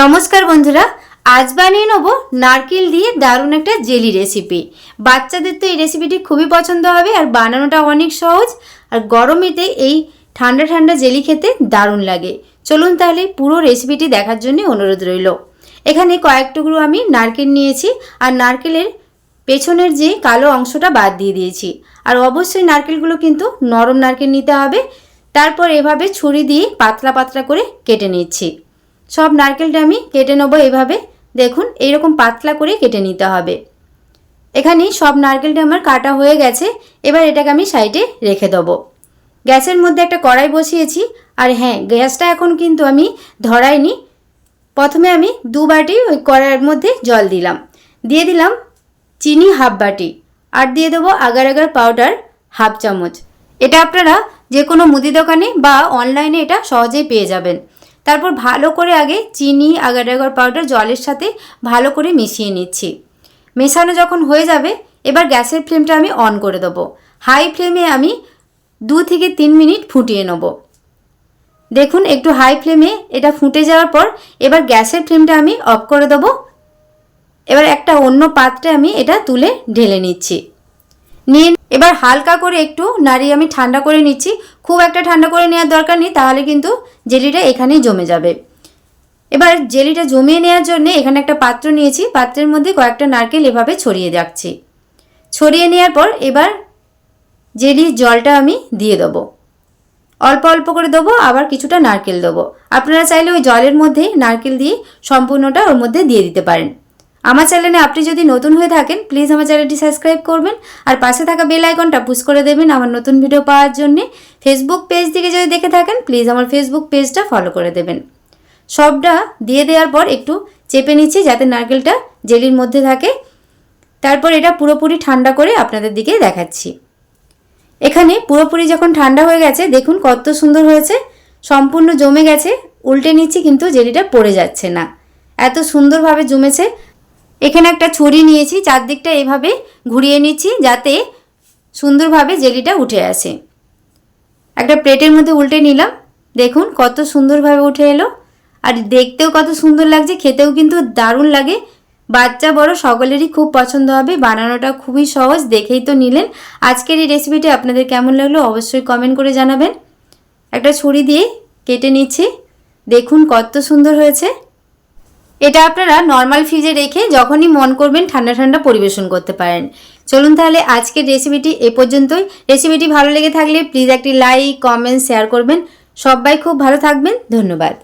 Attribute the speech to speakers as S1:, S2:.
S1: নমস্কার বন্ধুরা, আজ বানিয়ে নেব নারকেল দিয়ে দারুণ একটা জেলি রেসিপি বাচ্চাদের তো এই রেসিপিটি খুবই পছন্দ হবে আর বানানোটা অনেক সহজ আর গরমেতে এই ঠান্ডা ঠান্ডা জেলি খেতে দারুণ লাগে। চলুন তাহলে পুরো রেসিপিটি দেখার জন্য অনুরোধ রইল। এখানে কয়েক টুকরো আমি নারকেল নিয়েছি আর নারকেলের পেছনের যে কালো অংশটা বাদ দিয়ে দিয়েছি। আর অবশ্যই নারকেলগুলো কিন্তু নরম নারকেল নিতে হবে। তারপর এভাবে ছুরি দিয়ে পাতলা পাতলা করে কেটে নিচ্ছি। সব নারকেলটা আমি কেটে নেব এভাবে। দেখুন, এইরকম পাতলা করে কেটে নিতে হবে। এখানে সব নারকেলটা আমার কাটা হয়ে গেছে। এবার এটাকে আমি সাইডে রেখে দেবো। গ্যাসের মধ্যে একটা কড়াই বসিয়েছি। আর হ্যাঁ গ্যাসটা এখন কিন্তু আমি ধরাইনি। প্রথমে আমি দু বাটি ওই কড়াইয়ের মধ্যে জল দিলাম। দিয়ে দিলাম চিনি হাফ বাটি। আর দিয়ে দেবো আগার আগার পাউডার হাফ চামচ। এটা আপনারা যে কোনো মুদি দোকানে বা অনলাইনে এটা সহজেই পেয়ে যাবেন। তারপর ভালো করে আগে চিনি আগার আগার পাউডার জলের সাথে ভালো করে মিশিয়ে নিচ্ছি। মেশানো যখন হয়ে যাবে, এবার গ্যাসের ফ্লেমটা আমি অন করে দেবো। হাই ফ্লেমে আমি দু থেকে তিন মিনিট ফুটিয়ে নেব। দেখুন, একটু হাই ফ্লেমে এটা ফুটে যাওয়ার পর এবার গ্যাসের ফ্লেমটা আমি অফ করে দেবো। এবার একটা অন্য পাত্রে আমি এটা তুলে ঢেলে নিচ্ছি। নিয়ে এবার হালকা করে একটু নাড়িয়ে আমি ঠান্ডা করে নিচ্ছি। খুব একটা ঠান্ডা করে নেওয়ার দরকার নেই, তাহলে কিন্তু জেলিটা এখানেই জমে যাবে। এবার জেলিটা জমিয়ে নেওয়ার জন্য এখানে একটা পাত্র নিয়েছি। পাত্রের মধ্যে কয়েকটা নারকেল এভাবে ছড়িয়ে যাচ্ছি ছড়িয়ে নেওয়ার পর এবার জেলির জলটা আমি দিয়ে দেবো। অল্প অল্প করে দেবো, আবার কিছুটা নারকেল দেবো। আপনারা চাইলে ওই জলের মধ্যে নারকেল দিয়ে সম্পূর্ণটা ওর মধ্যে দিয়ে দিতে পারেন। আমার চ্যানেলে আপনি যদি নতুন হয়ে থাকেন প্লিজ আমার চ্যানেলটি সাবস্ক্রাইব করবেন আর পাশে থাকা বেল আইকনটা পুশ করে দেবেন আমার নতুন ভিডিও পাওয়ার জন্য। ফেসবুক পেজ থেকে যদি দেখে থাকেন প্লিজ আমার ফেসবুক পেজটা ফলো করে দেবেন। সবটা দিয়ে দেওয়ার পর একটু চেপে নিচ্ছি যাতে নারকেলটা জেলির মধ্যে থাকে। তারপর এটা পুরোপুরি ঠান্ডা করে আপনাদের দিকে দেখাচ্ছি। এখানে পুরোপুরি যখন ঠান্ডা হয়ে গেছে, দেখুন কত সুন্দর হয়েছে। সম্পূর্ণ জমে গেছে, উল্টে নিচ্ছি কিন্তু জেলিটা পড়ে যাচ্ছে না। এত সুন্দরভাবে জমেছে এখানে একটা ছুরি নিয়েছি, চারদিকটা এভাবে ঘুরিয়ে নিচ্ছি যাতে সুন্দরভাবে জেলিটা উঠে আসে। একটা প্লেটের মধ্যে উল্টে নিলাম। দেখুন কত সুন্দরভাবে উঠে এলো। আর দেখতেও কত সুন্দর লাগছে, খেতেও কিন্তু দারুণ লাগে। বাচ্চা, বড় সকলেরই খুব পছন্দ হবে, বানানোটা খুবই সহজ, দেখেই তো নিলেন। আজকের এই রেসিপিটি আপনাদের কেমন লাগল অবশ্যই কমেন্ট করে জানাবেন। একটা ছুরি দিয়ে কেটে নিচ্ছি। দেখুন কত সুন্দর হয়েছে। এটা আপনারা নর্মাল ফ্রিজে রেখে যখনই মন করবেন ঠান্ডা ঠান্ডা পরিবেশন করতে পারেন। চলুন তাহলে আজকের রেসিপিটি এ পর্যন্তই। রেসিপিটি ভালো লেগে থাকলে প্লিজ একটি লাইক কমেন্ট শেয়ার করবেন। সবাই খুব ভালো থাকবেন। ধন্যবাদ।